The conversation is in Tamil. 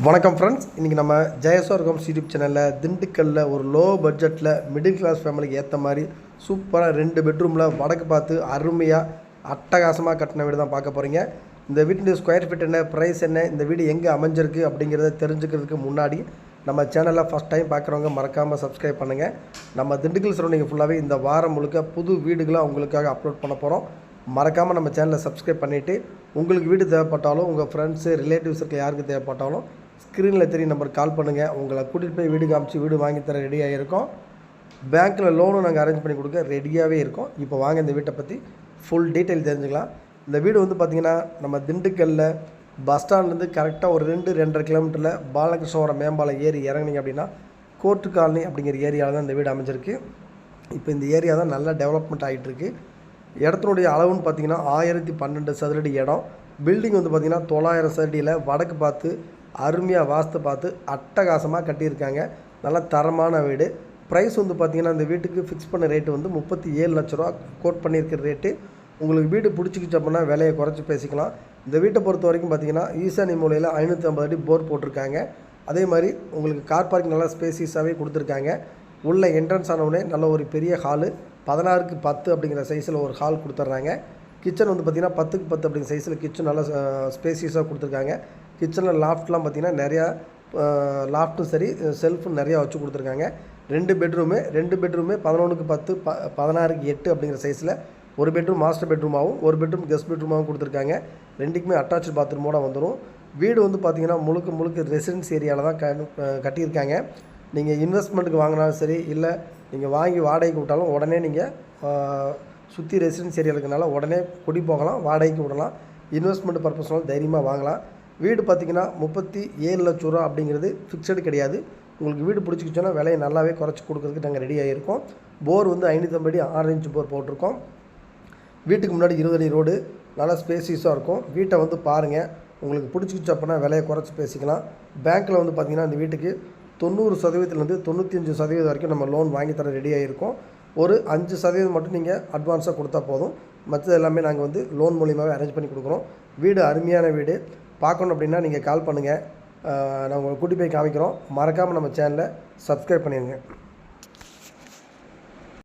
வணக்கம் ஃப்ரெண்ட்ஸ் இன்றைக்கி நம்ம ஜெயசோர்கம் யூடியூப் சேனலில் திண்டுக்கல்லில் ஒரு லோ பட்ஜெட்டில் மிடில் கிளாஸ் ஃபேமிலிக்கு ஏற்ற மாதிரி சூப்பராக ரெண்டு பெட்ரூமில் வடக்கு பார்த்து அருமையாக அட்டகாசமாக கட்டின வீடு தான் பார்க்க போகிறீங்க இந்த வீட்டின் ஸ்கொயர் ஃபீட் என்ன ப்ரைஸ் என்ன இந்த வீடு எங்கே அமைஞ்சிருக்கு அப்படிங்கிறத தெரிஞ்சுக்கிறதுக்கு முன்னாடி நம்ம சேனலில் ஃபஸ்ட் டைம் பார்க்குறவங்க மறக்காமல் சப்ஸ்கிரைப் பண்ணுங்கள் நம்ம திண்டுக்கல் சரௌண்டிங் ஃபுல்லாகவே இந்த வாரம் முழுக்க புது வீடுகளை உங்களுக்காக அப்லோட் பண்ண போகிறோம் மறக்காமல் நம்ம சேனலை சப்ஸ்கிரைப் பண்ணிவிட்டு உங்களுக்கு வீடு தேவைப்பட்டாலும் உங்கள் ஃப்ரெண்ட்ஸு ரிலேட்டிவ்ஸ் இருக்க யாருக்கு தேவைப்பட்டாலும் ஸ்க்ரீனில் தெரிய நம்பர் கால் பண்ணுங்கள் உங்களை கூட்டிகிட்டு போய் வீடு காமிச்சு வீடு வாங்கி தர ரெடியாக இருக்கோம் பேங்க்கில் லோனும் நாங்கள் அரேஞ்ச் பண்ணி கொடுக்க ரெடியாகவே இருக்கோம். இப்போ வாங்க இந்த வீட்டை பற்றி ஃபுல் டீட்டெயில் தெரிஞ்சுக்கலாம். இந்த வீடு வந்து பார்த்திங்கன்னா நம்ம திண்டுக்கல்லில் பஸ் ஸ்டாண்ட்லேருந்து கரெக்டாக ஒரு ரெண்டு ரெண்டரை கிலோமீட்டரில் பாலகிருஷ்ணவரம் மேம்பாலம் ஏறி இறங்குனீங்க அப்படின்னா கோர்ட்டு காலனி அப்படிங்கிற ஏரியாவில் தான் இந்த வீடு அமைஞ்சிருக்கு. இப்போ இந்த ஏரியா தான் நல்லா டெவலப்மெண்ட் ஆகிட்டுருக்கு இடத்தினுடைய அளவுன்னு பார்த்தீங்கன்னா ஆயிரத்தி பன்னெண்டு சதுரடி இடம். பில்டிங் வந்து பார்த்திங்கன்னா தொள்ளாயிரம் சதுரடியில் வடக்கு பார்த்து அருமையாக வாஸ்து பார்த்து அட்டகாசமாக கட்டியிருக்காங்க. நல்ல தரமான வீடு. ப்ரைஸ் வந்து பார்த்திங்கன்னா அந்த வீட்டுக்கு ஃபிக்ஸ் பண்ண ரேட்டு வந்து முப்பத்தி ஏழு லட்ச ரூபா கோட் பண்ணியிருக்கிற ரேட்டு உங்களுக்கு வீடு பிடிச்சிக்கிச்சு அப்படின்னா விலையை குறைச்சி பேசிக்கலாம். இந்த வீட்டை பொறுத்த வரைக்கும் பார்த்தீங்கன்னா ஈசானி மூலையில் ஐநூற்றி ஐம்பது அடி போர் போட்டிருக்காங்க. அதே மாதிரி உங்களுக்கு கார் பார்க்கிங் நல்லா ஸ்பேசியஸாகவே கொடுத்துருக்காங்க. உள்ள என்ட்ரன்ஸ் ஆனவுடனே நல்ல ஒரு பெரிய ஹாலு பதினாறுக்கு பத்து அப்படிங்கிற சைஸில் ஒரு ஹால் கொடுத்துட்றாங்க. கிச்சன் வந்து பார்த்திங்கன்னா பத்துக்கு பத்து அப்படிங்கிற சைஸில் கிச்சன் நல்லா ஸ்பேசியஸாக கொடுத்துருக்காங்க. கிச்சனில் லாஃப்ட்லாம் பார்த்திங்கன்னா நிறையா லாஃப்ட்டும் சரி செல்ஃபும் நிறையா வச்சு கொடுத்துருக்காங்க. ரெண்டு பெட்ரூமு ரெண்டு பெட்ரூமே பதினொன்றுக்கு பத்து ப பதினாறுக்கு எட்டு அப்படிங்கிற சைஸில் ஒரு பெட்ரூம் மாஸ்டர் பெட்ரூமாகவும் ஒரு பெட்ரூம் கெஸ்ட் பெட்ரூமாகவும் கொடுத்துருக்காங்க. ரெண்டுக்குமே அட்டாச்சு பாத்ரூமோட வந்துடும் வீடு வந்து பார்த்திங்கன்னா முழுக்க முழுக்க ரெசிடென்ஸ் ஏரியாவில் தான் க கட்டியிருக்காங்க. நீங்கள் இன்வெஸ்ட்மெண்ட்டுக்கு வாங்கினாலும் சரி இல்லை நீங்கள் வாங்கி வாடகைக்கு விட்டாலும் உடனே நீங்கள் சுற்றி ரெசிடென்ஸ் ஏரியா இருக்கனால உடனே குடி போகலாம் வாடகைக்கு விடலாம். இன்வெஸ்ட்மெண்ட் பர்பஸ்னாலும் தைரியமாக வாங்கலாம். வீடு பார்த்திங்கன்னா முப்பத்தி ஏழு லட்ச ரூபா அப்படிங்கிறது ஃபிக்ஸடு கிடையாது. உங்களுக்கு வீடு பிடிச்சிக்கிச்சோன்னா விலையை நல்லாவே குறைச்சி கொடுக்குறதுக்கு நாங்கள் ரெடியாக இருக்கோம் போர் வந்து ஐநூற்றம்பது அடி ஆறு இன்ச்சு போர் போட்டிருக்கோம். வீட்டுக்கு முன்னாடி இருபது அடி ரோடு நல்லா ஸ்பேசியஸாக இருக்கும். வீட்டை வந்து பாருங்கள் உங்களுக்கு பிடிச்சிக்கிச்சு அப்படின்னா விலையை குறைச்சி பேசிக்கலாம். பேங்க்கில் வந்து பார்த்திங்கன்னா இந்த வீட்டுக்கு தொண்ணூறு சதவீதத்துலேருந்து தொண்ணூற்றி அஞ்சு சதவீதம் வரைக்கும் நம்ம லோன் வாங்கி தர ரெடியாக இருக்கோம் ஒரு அஞ்சு சதவீதம் மட்டும் நீங்கள் அட்வான்ஸாக கொடுத்தா போதும். மற்றது எல்லாமே நாங்கள் வந்து லோன் மூலியமாகவே அரேஞ்ச் பண்ணி கொடுக்குறோம். வீடு அருமையான வீடு. பார்க்கணும் அப்படின்னா நீங்கள் கால் பண்ணுங்கள் நான் உங்களை கூட்டி போய் காமிக்கிறோம். மறக்காமல் நம்ம சேனலை சப்ஸ்கிரைப் பண்ணிடுங்க